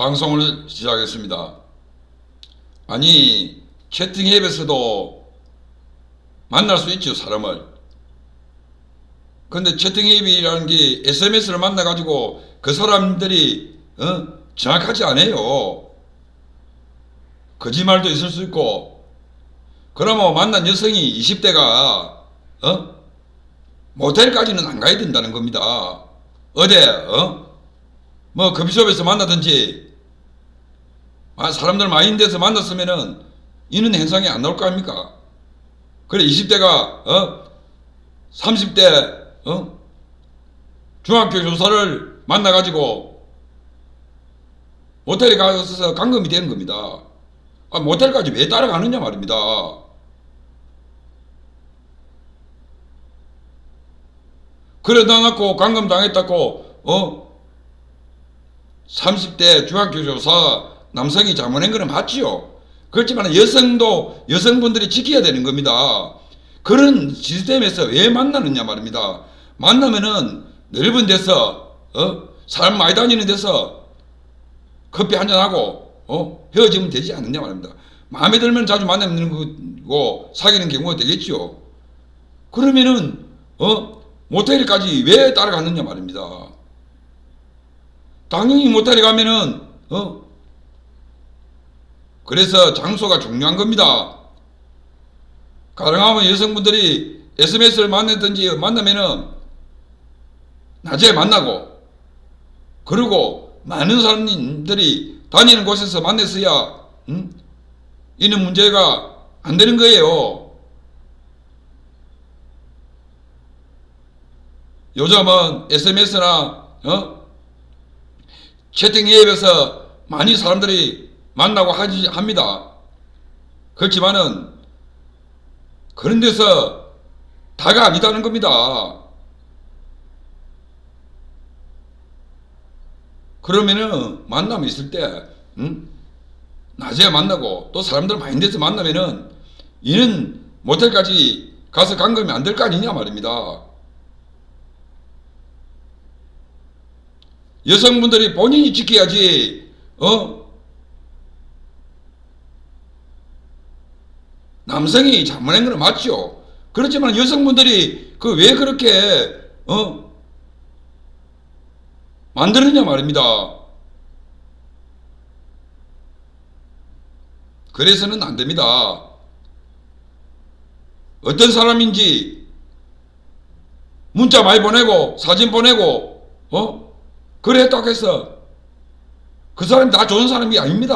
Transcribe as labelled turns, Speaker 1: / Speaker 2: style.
Speaker 1: 방송을 시작했습니다. 아니 채팅 앱에서도 만날 수 있죠 사람을. 근데 채팅 앱이라는 게 SMS를 만나 가지고 그 사람들이 어? 정확하지 않아요. 거짓말도 있을 수 있고. 그러면 만난 여성이 20대가 어? 모텔까지는 안 가야 된다는 겁니다. 어디 어? 뭐 커피숍에서 만나든지 아, 사람들 데서 만났으면은 이런 현상이 안 나올 거 아닙니까? 그래 20대가 어? 30대 어? 중학교 교사를 만나 가지고 모텔에 가서 감금이 되는 겁니다. 아, 모텔까지 왜 따라가느냐 말입니다. 그래 당했고 감금 당했다고 어 30대 중학교 교사 남성이 잘못한 거는 맞지요. 그렇지만 여성도 여성분들이 지켜야 되는 겁니다. 그런 시스템에서 왜 만나느냐 말입니다. 만나면은 넓은 데서 어 사람 많이 다니는 데서 커피 한잔 하고 어 헤어지면 되지 않느냐 말입니다. 마음에 들면 자주 만나는 거고 사귀는 경우가 되겠죠. 그러면은 어 모텔까지 왜 따라갔느냐 말입니다. 당연히 모텔에 가면은 어 그래서 장소가 중요한 겁니다. 가능하면 여성분들이 SMS를 만났든지 만나면은 낮에 만나고 그리고 많은 사람들이 다니는 곳에서 만났어야 음? 이는 문제가 안 되는 거예요. 요즘은 SMS나 어? 채팅 앱에서 많이 사람들이 만나고 하지 합니다. 그렇지만은 그런 데서 다가 아니다는 겁니다. 그러면은 만남이 있을 때 음? 낮에 만나고 또 사람들 많이 데서 만나면은 이는 모텔까지 가서 감금이 안 될 거 아니냐 말입니다. 여성분들이 본인이 지켜야지 어 남성이 잘못한 건 맞죠. 그렇지만 여성분들이 그 왜 그렇게 어 만드느냐 말입니다. 그래서는 안 됩니다. 어떤 사람인지 문자 많이 보내고 사진 보내고 어딱 해서 그 사람이 다 좋은 사람이 아닙니다.